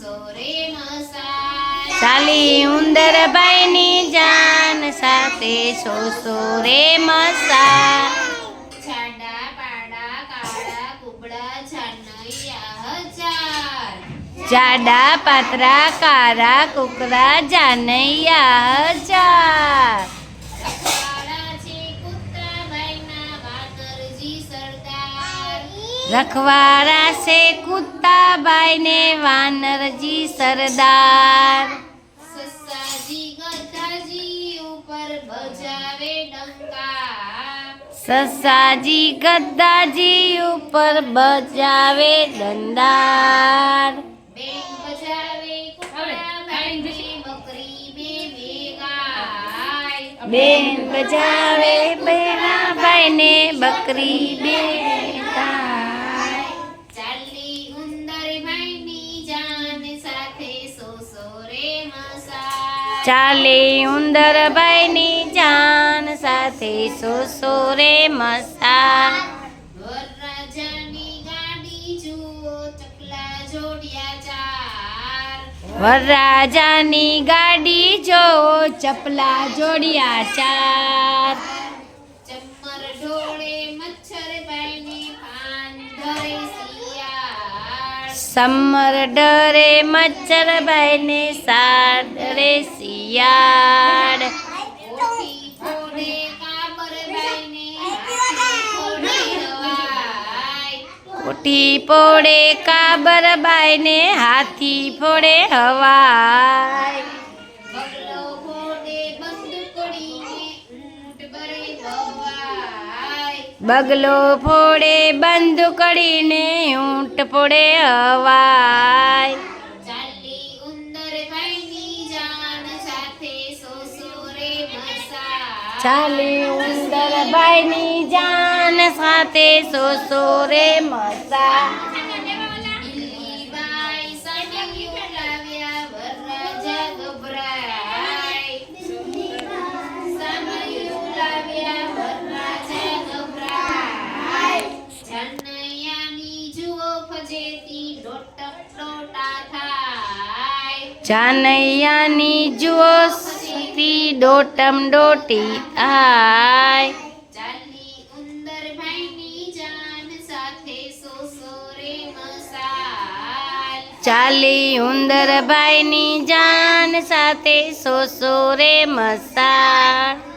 સો રે મસાલ ચાલી ઉંદરભાઈની જાન સાથે સો સો રે મસા છાડા પાડા કાળા કુબડા છાનૈયા હજાર જાડા પાતરા કારા કુકરા જાનૈયા હજાર રખવારા છે કુત્તાબાઈ ને વાનરજી સરદાર. સસાજી ગધાજી ઉપર બજાવે ડંકા. સસાજી ગદ્દાજી ઉપર બજાવે દંડાર. બેન બજાવે બકરી બે બેન બજાવે ને બકરી બે મસા ચાલે ઉંદરભાઈની જાન સાથે સો સો રે મસા વરરાજાની ગાડી જુઓ ચકલા જોડિયા ચાર વરરાજાની ગાડી જો ચપલા જોડિયા ચાર ચમ્મર ઢોળે સમર ડરે મચ્છરભાઈ ને સાડરે શિયાળ. ઓઠી ફોડે કાબર બાઈને હાથી ફોડે હવાય. બગલો ફોડે બંધ કરીને ઊંટ ફોડે અવાય. ચાલી ઉંદર ભાઈની જાન સાથે સો સો રે મસા જાનૈયાની જુઓ સતી ડોટમ ડોટી થાય ચાલી ઉંદર ભાઈની જાન સાથે સો સો રે મસાલ ચાલી ઉંદરભાઈની જાન સાથે સો સો રે મસા